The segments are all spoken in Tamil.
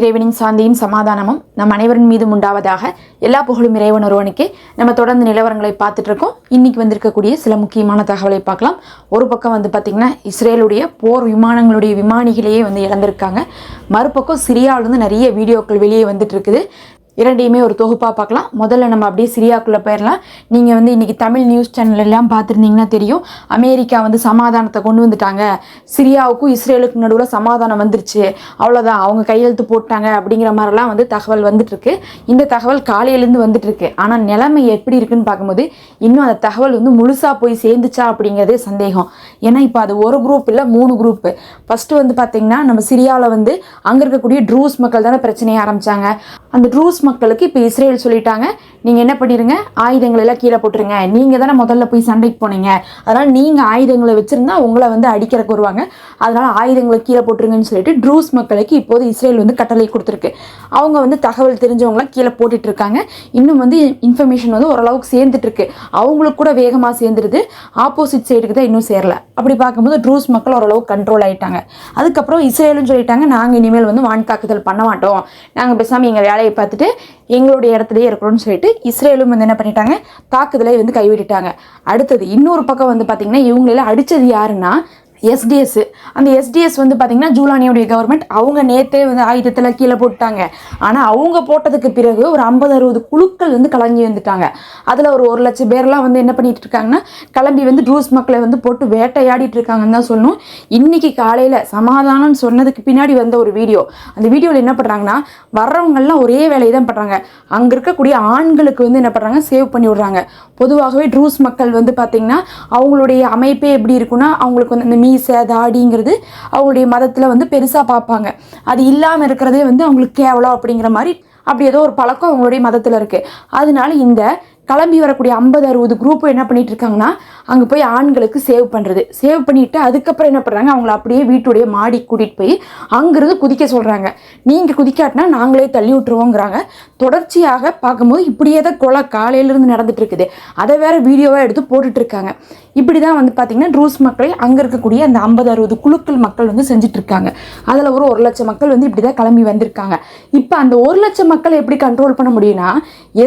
இறைவனின் சாந்தியும் சமாதானமும் நம் அனைவரின் மீதும் உண்டாவதாக எல்லா புகழும் இறைவன் ஒருவனுக்கே. நம்ம தொடர்ந்து நிலவரங்களை பார்த்துட்டு இருக்கோம் இன்னைக்கு வந்திருக்கக்கூடிய சில முக்கியமான தகவலை பார்க்கலாம். ஒரு பக்கம் வந்து பார்த்திங்கன்னா இஸ்ரேலுடைய போர் விமானங்களுடைய விமானிகளையே வந்து இழந்திருக்காங்க. மறுபக்கம் சிரியாவிலேருந்து நிறைய வீடியோக்கள் வெளியே வந்துட்டு இருக்குது இரண்டையுமே ஒரு தொகுப்பாக பார்க்கலாம். முதல்ல நம்ம அப்படியே சிரியாக்குள்ளே போயிடலாம் நீங்கள் வந்து இன்றைக்கி தமிழ் நியூஸ் சேனல் எல்லாம் பார்த்துருந்தீங்கன்னா தெரியும். அமெரிக்கா வந்து சமாதானத்தை கொண்டு வந்துட்டாங்க. சிரியாவுக்கும் இஸ்ரேலுக்கும் நடுவில் சமாதானம் வந்துருச்சு. அவ்வளோதான் அவங்க கையெழுத்து போட்டாங்க அப்படிங்கிற மாதிரிலாம் வந்து தகவல் வந்துட்டுருக்கு. இந்த தகவல் காலையிலேருந்து வந்துட்டுருக்கு. ஆனால் நிலைமை எப்படி இருக்குன்னு பார்க்கும்போது இன்னும் அந்த தகவல் வந்து முழுசாக போய் சேர்ந்துச்சா அப்படிங்கிறதே சந்தேகம். ஏன்னா இப்போ அது ஒரு குரூப் இல்லை மூணு குரூப்பு ஃபஸ்ட்டு வந்து பார்த்திங்கன்னா நம்ம சிரியாவில் வந்து அங்கே இருக்கக்கூடிய ட்ரூஸ் மக்கள் தானே பிரச்சனையை ஆரம்பித்தாங்க அந்த ட்ரூஸ் மக்களுக்கு இப்போ இஸ்ரேல் சொல்லிட்டாங்க நீங்கள் என்ன பண்ணிடுங்க ஆயுதங்களை எல்லாம் கீழே போட்டுருங்க. நீங்கள் தானே முதல்ல போய் சண்டைக்கு போனீங்க. அதனால் நீங்கள் ஆயுதங்களை வச்சுருந்தா உங்களை வந்து அடிக்கிறக்கு வருவாங்க. அதனால் ஆயுதங்களை கீழே போட்டுருங்கன்னு சொல்லிட்டு ட்ரூஸ் மக்களுக்கு இப்போது இஸ்ரேல் வந்து கட்டளை கொடுத்துருக்கு. அவங்க வந்து தகவல் தெரிஞ்சவங்களாம் கீழே போட்டுட்டு இருக்காங்க. இன்னும் வந்து இன்ஃபர்மேஷன் வந்து ஓரளவுக்கு சேர்ந்துட்டுருக்கு அவங்களுக்கு கூட வேகமாக சேர்ந்துருது. ஆப்போசிட் சைடுக்கு தான் இன்னும் சேரல. அப்படி பார்க்கும்போது ட்ரூஸ் மக்கள் ஓரளவுக்கு கண்ட்ரோல் ஆகிட்டாங்க அதுக்கப்புறம் இஸ்ரேலும் சொல்லிட்டாங்க. நாங்கள் இனிமேல் வந்து வான் தாக்குதல் பண்ண மாட்டோம். நாங்கள் பேசாமல் எங்கள் வேலையை பார்த்துட்டு எங்களுடைய இடத்துலையே இருக்கிறோம்னு சொல்லிட்டு இஸ்ரேலும் வந்து என்ன பண்ணிட்டாங்க? தாக்குதலை வந்து கைவிட்டுட்டாங்க. அடுத்தது இன்னொரு பக்கம் வந்து பார்த்திங்கன்னா இவங்களெல்லாம் அடித்தது யாருன்னா எஸ்டிஎஸ் அந்த எஸ்டிஎஸ் வந்து பார்த்திங்கன்னா ஜூலானியோடைய கவர்மெண்ட் அவங்க நேற்றே வந்து ஆயுதத்தில் கீழே போட்டாங்க ஆனால் அவங்க போட்டதுக்கு பிறகு ஒரு ஐம்பது அறுபது குழுக்கள் வந்து கலங்கி வந்துட்டாங்க. அதில் ஒரு ஒரு லட்சம் பேர்லாம் வந்து என்ன பண்ணிட்டு இருக்காங்கன்னா கிளம்பி வந்து ட்ரூஸ் மக்களை வந்து போட்டு வேட்டையாடிட்டு இருக்காங்கன்னு தான் சொல்லணும். இன்னைக்கு காலையில் சமாதானம்னு சொன்னதுக்கு பின்னாடி வந்த ஒரு வீடியோ. அந்த வீடியோவில் என்ன பண்ணுறாங்கன்னா வர்றவங்கெல்லாம் ஒரே வேலையை தான் பண்ணுறாங்க அங்கே இருக்கக்கூடிய ஆண்களுக்கு வந்து என்ன பண்ணுறாங்க சேவ் பண்ணி விடுறாங்க. பொதுவாகவே ட்ரூஸ் மக்கள் வந்து பார்த்திங்கன்னா அவங்களுடைய அமைப்பே எப்படி இருக்குன்னா அவங்களுக்கு வந்து அந்த மீசை தாடிங்கிறது அவங்களுடைய மதத்தில் வந்து பெருசாக பார்ப்பாங்க. அது இல்லாமல் இருக்கிறதே வந்து அவங்களுக்கு கேவலம் அப்படிங்கிற மாதிரி அப்படி ஏதோ ஒரு பழக்கம் அவங்களுடைய மதத்தில் இருக்குது அதனால இந்த கிளம்பி வரக்கூடிய ஐம்பது அறுபது குரூப் என்ன பண்ணிட்டு இருக்காங்கன்னா அங்கே போய் ஆண்களுக்கு சேவ் பண்ணுறது சேவ் பண்ணிவிட்டு அதுக்கப்புறம் என்ன பண்ணுறாங்க அவங்கள அப்படியே வீட்டுடைய மாடி கூட்டிகிட்டு போய் அங்கேருந்து குதிக்க சொல்கிறாங்க நீங்கள் குதிக்காட்டினா நாங்களே தள்ளி விட்டுருவோங்கிறாங்க. தொடர்ச்சியாக பார்க்கும்போது இப்படியே தான் கொலை காலையிலேருந்து நடந்துட்டு இருக்குது. அதை வேறு வீடியோவாக எடுத்து போட்டுட்டு இருக்காங்க. இப்படி தான் வந்து பார்த்திங்கன்னா ரூஸ் மக்களை அங்கே இருக்கக்கூடிய அந்த ஐம்பது அறுபது குழுக்கள் மக்கள் வந்து செஞ்சிட்ருக்காங்க அதில் ஒரு ஒரு லட்சம் மக்கள் வந்து இப்படி தான் கிளம்பி வந்திருக்காங்க. இப்போ அந்த ஒரு லட்சம் மக்களை எப்படி கண்ட்ரோல் பண்ண முடியும்னா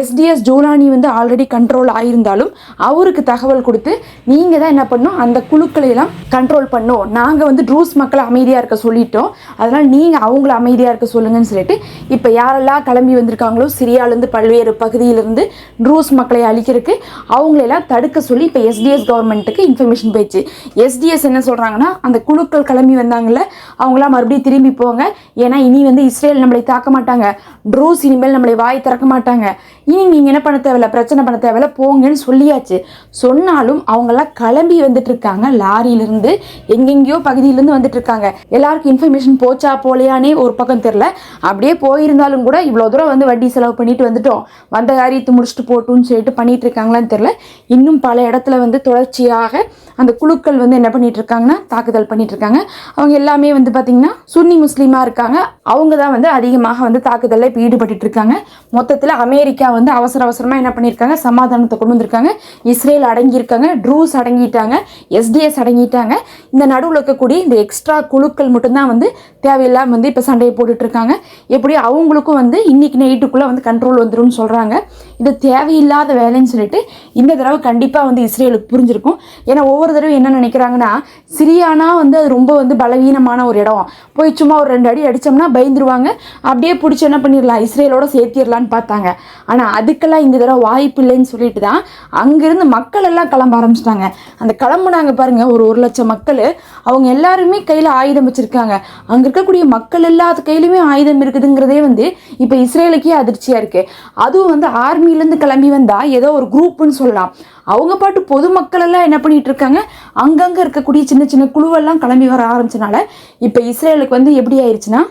எஸ்டிஎஸ் ஜோலானி வந்து ஆல்ரெடி கண்ட்ரோல் ஆயிருந்தாலும் அவருக்கு தகவல் கொடுத்து நீங்கள் தான் என்ன பண்ணும் அந்த குழுக்களை எல்லாம் கண்ட்ரோல் பண்ணும் நாங்கள் வந்து ட்ரூஸ் மக்களை அமைதியாக இருக்க சொல்லிட்டோம். அதனால் நீங்கள் அவங்கள அமைதியாக இருக்க சொல்லுங்கன்னு சொல்லிட்டு இப்போ யாரெல்லாம் கிளம்பி வந்திருக்காங்களோ சிரியாவிலேருந்து பல்வேறு பகுதியிலிருந்து ட்ரூஸ் மக்களை அழிக்கிறதுக்கு அவங்களெல்லாம் தடுக்க சொல்லி இப்போ எஸ்டிஎஸ் கவர்மெண்ட்டுக்கு இன்ஃபர்மேஷன் போயிடுச்சு. எஸ்டிஎஸ் என்ன சொல்கிறாங்கன்னா அந்த குழுக்கள் கிளம்பி வந்தாங்கல்ல அவங்களாம் மறுபடியும் திரும்பி போங்க. ஏன்னா இனி வந்து இஸ்ரேல் நம்மளை தாக்க மாட்டாங்க. ட்ரூஸ் இனிமேல் நம்மளை வாய் திறக்க மாட்டாங்க. இனி நீங்கள் என்ன பண்ண தேவையில்ல? பிரச்சனை பண்ண தேவையில்ல போங்கன்னு சொல்லியாச்சு. சொன்னாலும் அவங்கெல்லாம் கிளம்பி வந்துட்டு இருக்காங்க லாரியிலிருந்து எங்கெங்கேயோ பகுதியிலேருந்து வந்துட்டு இருக்காங்க எல்லாருக்கும் இன்ஃபர்மேஷன் போச்சா போலையானே ஒரு பக்கம் தெரில அப்படியே போயிருந்தாலும் கூட இவ்வளோ தூரம் வந்து வட்டி செலவு பண்ணிட்டு வந்துட்டோம். வந்த காரியத்தை முடிச்சுட்டு போட்டுன்னு சொல்லிட்டு பண்ணிட்டு இருக்காங்களான்னு தெரில இன்னும் பல இடத்துல வந்து தொடர்ச்சியாக அந்த குழுக்கள் வந்து என்ன பண்ணிட்டு இருக்காங்கன்னா தாக்குதல் பண்ணிட்டு இருக்காங்க அவங்க எல்லாமே வந்து பார்த்தீங்கன்னா சுன்னி முஸ்லீமாக இருக்காங்க. அவங்க தான் வந்து அதிகமாக வந்து தாக்குதலில் இப்போ ஈடுபட்டு இருக்காங்க மொத்தத்தில் அமெரிக்கா வந்து அவசர அவசரமாக என்ன பண்ணியிருக்காங்க சமாதானத்தை கொண்டு வந்திருக்காங்க. இஸ்ரேல் அடங்கியிருக்காங்க ட்ரூஸ் அடங்கிட்டாங்க எஸ்டிஎஸ் அடங்கிட்டாங்க. இந்த நடுவில் இருக்கக்கூடிய இந்த எக்ஸ்ட்ரா குழுக்கள் மட்டும்தான் வந்து தேவையில்லாமல் வந்து இப்போ சண்டையை போட்டுட்ருக்காங்க. எப்படி அவங்களுக்கும் வந்து இன்னைக்கு நைட்டுக்குள்ளே வந்து கண்ட்ரோல் வந்துரும்னு சொல்கிறாங்க இது தேவையில்லாத வேலைன்னு சொல்லிட்டு இந்த தடவை கண்டிப்பாக வந்து இஸ்ரேலுக்கு புரிஞ்சிருக்கும். ஏன்னா ஒவ்வொரு தடவை என்ன நினைக்கிறாங்கன்னா சிரியானா வந்து அது ரொம்ப வந்து பலவீனமான ஒரு இடம். போய் சும்மா ஒரு ரெண்டு அடி அடித்தோம்னா பயந்துருவாங்க. அப்படியே பிடிச்சி என்ன பண்ணிடலாம் இஸ்ரேலோட சேர்த்திடலான்னு பார்த்தாங்க. ஆனால் அதுக்கெல்லாம் இந்த தடவை வாய்ப்பு இல்லைன்னு சொல்லிட்டு தான் அங்கேருந்து மக்கள் எல்லாம் கிளம்ப ஆரம்பிச்சிட்டாங்க. அந்த கிளம்புனாங்க பாருங்கள் ஒரு ஒரு லட்சம் மக்கள். அவங்க எல்லாருமே கையில் ஆயுதம் வச்சுருக்காங்க. அங்கே இருக்கக்கூடிய மக்கள் எல்லாத்து கையிலுமே ஆயுதம் இருக்குதுங்கிறதே வந்து இப்போ இஸ்ரேலுக்கே அதிர்ச்சியாக இருக்குது அதுவும் வந்து ஆர்மிலேருந்து கிளம்பி வந்தால் ஏதோ ஒரு குரூப்புன்னு சொல்லலாம். அவங்க பாட்டு பொதுமக்கள் எல்லாம் என்ன பண்ணிட்டு இருக்காங்க? அங்கங்கே இருக்கக்கூடிய சின்ன சின்ன குழுவெல்லாம் கிளம்பி வர ஆரம்பிச்சனால இப்போ இஸ்ரேலுக்கு வந்து எப்படி ஆயிடுச்சுன்னா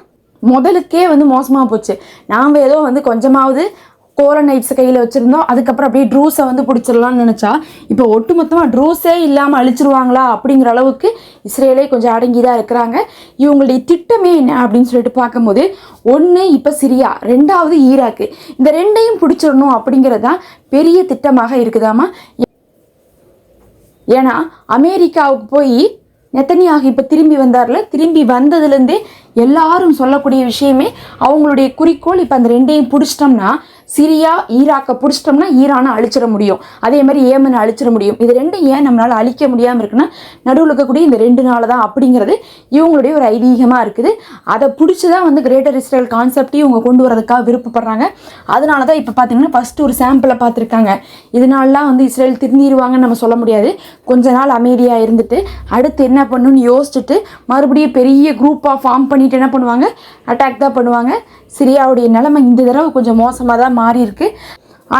முதலுக்கே வந்து மோசமாக போச்சு. நாம் ஏதோ வந்து கொஞ்சமாவது கோரனைட்ஸ் கையில் வச்சுருந்தோம். அதுக்கப்புறம் அப்படியே ட்ரூஸை வந்து பிடிச்சிடலாம்னு நினச்சா இப்போ ஒட்டுமொத்தமாக ட்ரூஸே இல்லாமல் அழிச்சிருவாங்களா அப்படிங்கிற அளவுக்கு இஸ்ரேலே கொஞ்சம் அடங்கி தான் இருக்கிறாங்க. இவங்களுடைய திட்டமே என்ன அப்படின்னு சொல்லிட்டு பார்க்கும்போது ஒன்று இப்போ சிரியா ரெண்டாவது ஈராக்கு இந்த ரெண்டையும் பிடிச்சிடணும் அப்படிங்கிறது தான் பெரிய திட்டமாக இருக்குதாமா? ஏன்னா அமெரிக்காவுக்கு போய் நெத்தனியாக இப்போ திரும்பி வந்தார்ல திரும்பி வந்ததுலேருந்தே எல்லாரும் சொல்லக்கூடிய விஷயமே அவங்களுடைய குறிக்கோள். இப்போ அந்த ரெண்டையும் பிடிச்சிட்டோம்னா சிரியா ஈராக்கை பிடிச்சிட்டோம்னா ஈரானை அழிச்சிட முடியும். அதே மாதிரி ஏமனை அழிச்சிட முடியும். இது ரெண்டும் ஏன் நம்மளால் அழிக்க முடியாமல் இருக்குன்னா நடுவில் இருக்கக்கூடிய இந்த ரெண்டு நாள் தான் அப்படிங்கிறது இவங்களுடைய ஒரு ஐதீகமாக இருக்குது. அதை பிடிச்சி தான் வந்து கிரேட்டர் இஸ்ரேல் கான்செப்டையும் இவங்க கொண்டு வரதுக்காக விருப்பப்படுறாங்க. அதனால தான் இப்போ பார்த்தீங்கன்னா ஃபஸ்ட்டு ஒரு சாம்பிளை பார்த்துருக்காங்க. இதனாலலாம் வந்து இஸ்ரேல் திருந்திடுவாங்கன்னு நம்ம சொல்ல முடியாது. கொஞ்ச நாள் அமைதியாக இருந்துட்டு அடுத்து என்ன பண்ணணும்னு யோசிச்சுட்டு மறுபடியும் பெரிய குரூப்பாக ஃபார்ம் பண்ணிட்டு என்ன பண்ணுவாங்க? அட்டாக் தான் பண்ணுவாங்க. சிரியாவுடைய நிலைமை இந்த தடவை கொஞ்சம் மோசமாக தான் மாறி இருக்கு.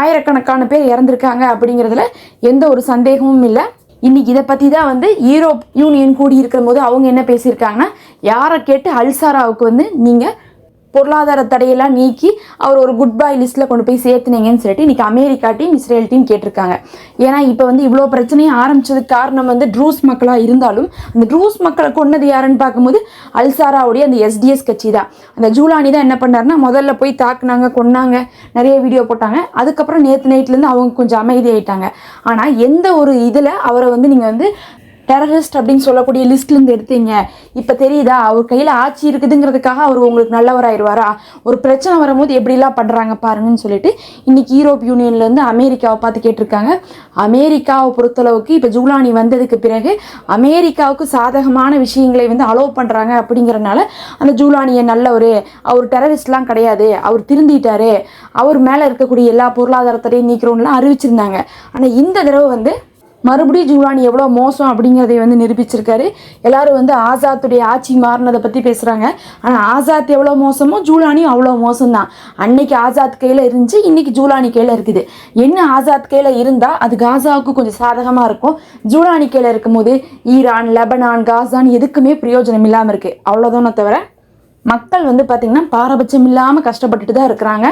ஆயிரக்கணக்கான பேர் இறந்துருக்காங்க அப்படிங்கிறதுல எந்த ஒரு சந்தேகமும் இல்லை. இன்னைக்கு இதை பற்றி தான் வந்து யூரோப் யூனியன் கூடி இருக்கிற போது அவங்க என்ன பேசியிருக்காங்கன்னா யாரை கேட்டு அல்சாராவுக்கு வந்து நீங்கள் பொருளாதார தடையெல்லாம் நீக்கி அவர் ஒரு குட் பாய் லிஸ்ட்டில் கொண்டு போய் சேர்த்துனீங்கன்னு சொல்லிட்டு இன்றைக்கி அமெரிக்கா டீம் இஸ்ரேல் டீம் கேட்டிருக்காங்க. ஏன்னா இப்போ வந்து இவ்வளோ பிரச்சனையும் ஆரம்பிச்சதுக்கு காரணம் வந்து ட்ரூஸ் மக்களாக இருந்தாலும் அந்த ட்ரூஸ் மக்களை கொண்டது யாருன்னு பார்க்கும்போது அல்சாராவுடைய அந்த எஸ்டிஎஸ் கட்சி தான். அந்த ஜூலானி தான் என்ன பண்ணாருன்னா முதல்ல போய் தாக்குனாங்க கொன்னாங்க. நிறைய வீடியோ போட்டாங்க. அதுக்கப்புறம் நேற்று நைட்லேருந்து அவங்க கொஞ்சம் அமைதி ஆயிட்டாங்க ஆனால் எந்த ஒரு இதில் அவரை வந்து நீங்கள் வந்து டெரரிஸ்ட் அப்படின்னு சொல்லக்கூடிய லிஸ்ட்லேருந்து எடுத்தீங்க. இப்போ தெரியுதா? அவர் கையில் ஆட்சி இருக்குதுங்கிறதுக்காக அவர் உங்களுக்கு நல்லவராயிருவாரா ஒரு பிரச்சனை வரும்போது எப்படிலாம் பண்ணுறாங்க பாருங்கன்னு சொல்லிட்டு இன்னைக்கு யூரோப் யூனியன்லேருந்து அமெரிக்காவை பார்த்து கேட்டிருக்காங்க. அமெரிக்காவை பொறுத்தளவுக்கு இப்போ ஜூலானி வந்ததுக்கு பிறகு அமெரிக்காவுக்கு சாதகமான விஷயங்களை வந்து அலோவ் பண்ணுறாங்க அப்படிங்கிறனால அந்த ஜூலானியை நல்லவர் அவர் டெரரிஸ்ட்லாம் கிடையாது. அவர் திருந்திட்டாரு. அவர் மேலே இருக்கக்கூடிய எல்லா பொருளாதாரத்தையும் நீக்கிறோம்லாம் அறிவிச்சிருந்தாங்க. ஆனால் இந்த தடவை வந்து மறுபடியும் ஜூலானி எவ்வளோ மோசம் அப்படிங்கிறதை வந்து நிரூபிச்சிருக்காரு. எல்லாரும் வந்து ஆசாத்துடைய ஆட்சி மாறினதை பற்றி பேசுகிறாங்க ஆனால் ஆசாத் எவ்வளோ மோசமோ ஜூலானியும் அவ்வளோ மோசம்தான். அன்னைக்கு ஆசாத் கையில் இருந்துச்சு இன்னைக்கு ஜூலானி கையில் இருக்குது. என்ன ஆசாத் கையில் இருந்தால் அது காசாவுக்கு கொஞ்சம் சாதகமாக இருக்கும். ஜூலானி கையில் இருக்கும்போது ஈரான் லெபனான் காசான் எதுக்குமே பிரயோஜனம் இல்லாமல் இருக்குது அவ்வளோதானே தவிர மக்கள் வந்து பார்த்திங்கன்னா பாரபட்சம் இல்லாமல் கஷ்டப்பட்டுட்டு தான் இருக்கிறாங்க.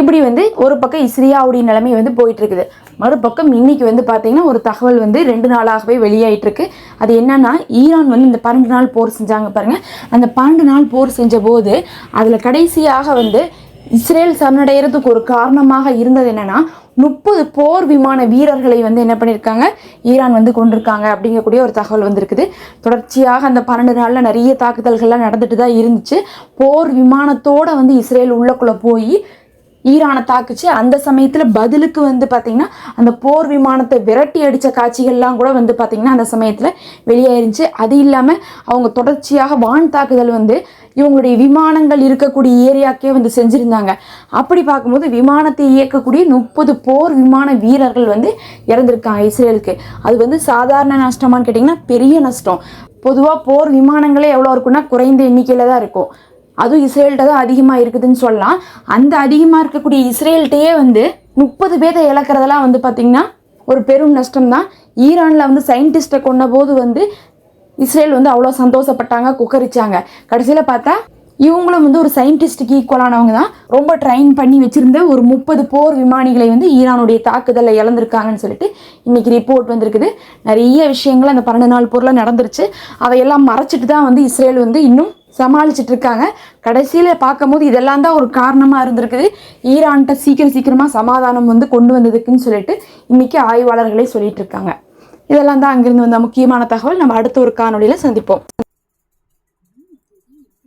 இப்படி வந்து ஒரு பக்கம் இஸ்ரியாவுடைய நிலைமை வந்து போயிட்டு இருக்குது. மறுபக்கம் இன்னைக்கு வந்து பார்த்தீங்கன்னா ஒரு தகவல் வந்து ரெண்டு நாளாகவே வெளியாகிட்டுருக்கு அது என்னென்னா ஈரான் வந்து இந்த பன்னெண்டு நாள் போர் செஞ்சாங்க பாருங்கள் அந்த பன்னெண்டு நாள் போர் செஞ்ச போது அதில் கடைசியாக வந்து இஸ்ரேல் சரணடைகிறதுக்கு ஒரு காரணமாக இருந்தது என்னன்னா முப்பது போர் விமான வீரர்களை வந்து என்ன பண்ணியிருக்காங்க ஈரான் வந்து கொண்டிருக்காங்க அப்படிங்கக்கூடிய ஒரு தகவல் வந்திருக்குது. தொடர்ச்சியாக அந்த பன்னெண்டு நாளில் நிறைய தாக்குதல்கள்லாம் நடந்துட்டு தான் இருந்துச்சு. போர் விமானத்தோட வந்து இஸ்ரேல் உள்ளக்குள்ளே போய் ஈரானை தாக்குச்சு. அந்த சமயத்தில் பதிலுக்கு வந்து பார்த்திங்கன்னா அந்த போர் விமானத்தை விரட்டி அடித்த காட்சிகள்லாம் கூட வந்து பார்த்திங்கன்னா அந்த சமயத்தில் வெளியாயிருந்துச்சு. அது இல்லாமல் அவங்க தொடர்ச்சியாக வான் தாக்குதல் வந்து இவங்களுடைய விமானங்கள் இருக்கக்கூடிய ஏரியாக்கே வந்து செஞ்சுருந்தாங்க. அப்படி பார்க்கும்போது விமானத்தை இயக்கக்கூடிய முப்பது போர் விமான வீரர்கள் வந்து இறந்துருக்காங்க இஸ்ரேலுக்கு. அது வந்து சாதாரண நஷ்டமான்னு கேட்டிங்கன்னா பெரிய நஷ்டம். பொதுவாக போர் விமானங்களே எவ்வளோ இருக்குன்னா குறைந்த எண்ணிக்கையில் தான் இருக்கும். அதுவும் இஸ்ரேல்கிட்ட தான் அதிகமாக இருக்குதுன்னு சொல்லலாம். அந்த அதிகமாக இருக்கக்கூடிய இஸ்ரேல்கிட்டயே வந்து முப்பது பேரை இழக்கிறதெல்லாம் வந்து பார்த்திங்கன்னா ஒரு பெரும் நஷ்டம் தான். ஈரானில் வந்து சயின்டிஸ்ட்டை கொண்ட போது வந்து இஸ்ரேல் வந்து அவ்வளோ சந்தோஷப்பட்டாங்க குக்கரிச்சாங்க. கடைசியில் பார்த்தா இவங்களும் வந்து ஒரு சயின்டிஸ்ட்டுக்கு ஈக்குவலானவங்க தான். ரொம்ப ட்ரைன் பண்ணி வச்சிருந்த ஒரு முப்பது போர் விமானிகளை வந்து ஈரானுடைய தாக்குதலில் இழந்திருக்காங்கன்னு சொல்லிட்டு இன்னைக்கு ரிப்போர்ட் வந்திருக்குது. நிறைய விஷயங்கள் அந்த பன்னெண்டு நாள் போரில் நடந்துருச்சு. அதையெல்லாம் மறைச்சிட்டு தான் வந்து இஸ்ரேல் வந்து இன்னும் சமாளிச்சுட்டு இருக்காங்க. கடைசியில் பார்க்கும்போது இதெல்லாம் தான் ஒரு காரணமாக இருந்திருக்குது. ஈரான்கிட்ட சீக்கிரம் சீக்கிரமாக சமாதானம் வந்து கொண்டு வந்ததுக்குன்னு சொல்லிட்டு இன்னைக்கு ஆய்வாளர்களே சொல்லிட்டு இருக்காங்க. இதெல்லாம் தான் அங்கிருந்து வந்த முக்கியமான தகவல். நம்ம அடுத்த ஒரு காணொலியில் சந்திப்போம்.